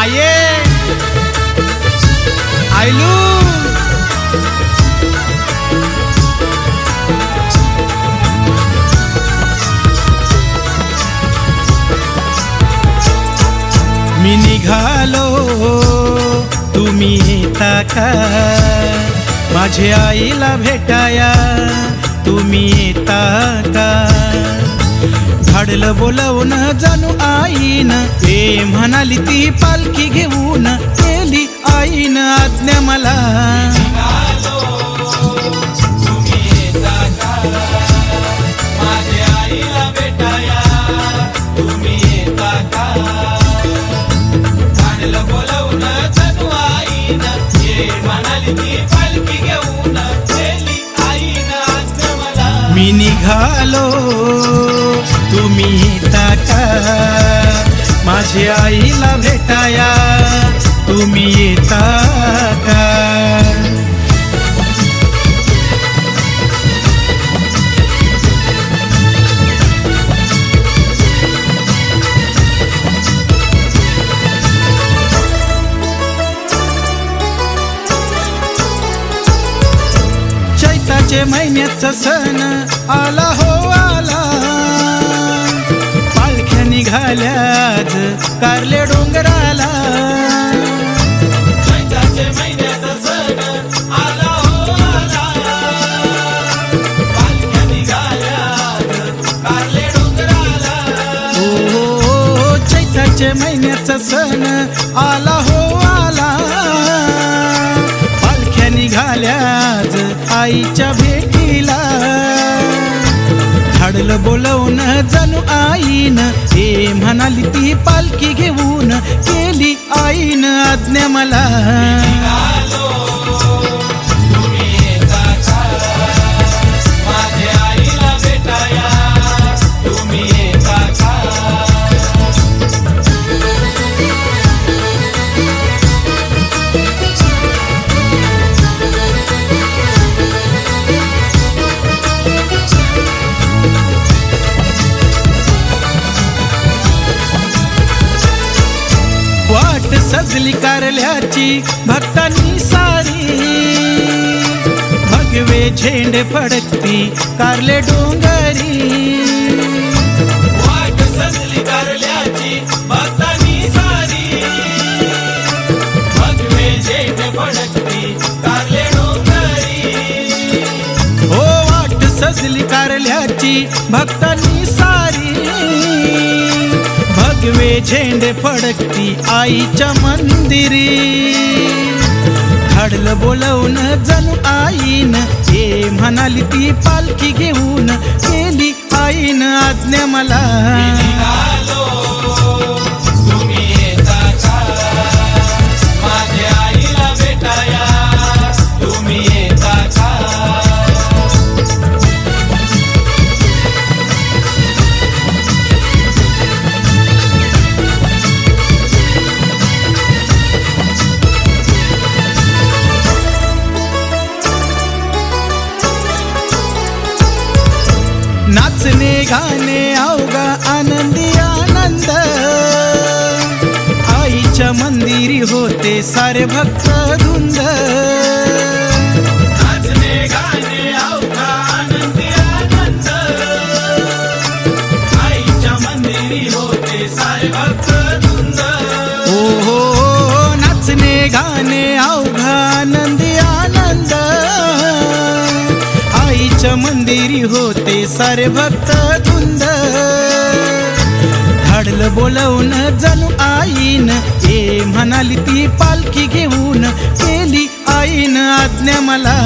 आये आयलू मी निघालो तुम्ही येता माझे आईला भेटाया तुम्ही येता का? धाडलं बोलावून जाणू आईन ते म्हणाली ती पालखी घेऊन केली आईन आज्ञा मला. मी निघालो तुम्ही ताटा माझ्या आईला भेटाया तुम्ही येता का? चैताचे महिन्याचा सण आला हो आला. पालख्या निघाल्याज कारले डोंगराला. महिन्याचा सण आला हो आला. आईच्या भेटीला. धाडलं बोलवून जणू आईन हे म्हणाली ती पालखी घेऊन केली आईन आज्ञा मला. कारल्याची भक्तांनी सारी. भगवे झेंडे फडकती कारले डोंगरी. वाट सजली कारल्याची भक्तांनी सारी. भगवे फडकती कारले डोंगरी. हो वाट सजली कारल्याची भक्तांनी सारी. भगवे झेंडे फडकती आईच्या मंदिरी. हडलं बोलवून जणू आईन हे म्हणाली ती पालखी घेऊन केली आईन आज्ञा मला. नाचणे गाणे अवघा आनंदी आनंद. आईच्या मंदिरी होते सारे भक्त धुंद. नाचणे सारे आईच्या मंदिरी होते सारे भक्त धुंद. धाडलं बोलवून जणू आईन ए म्हणाली ती पालखी घेऊन केली आईन आज्ञा मला.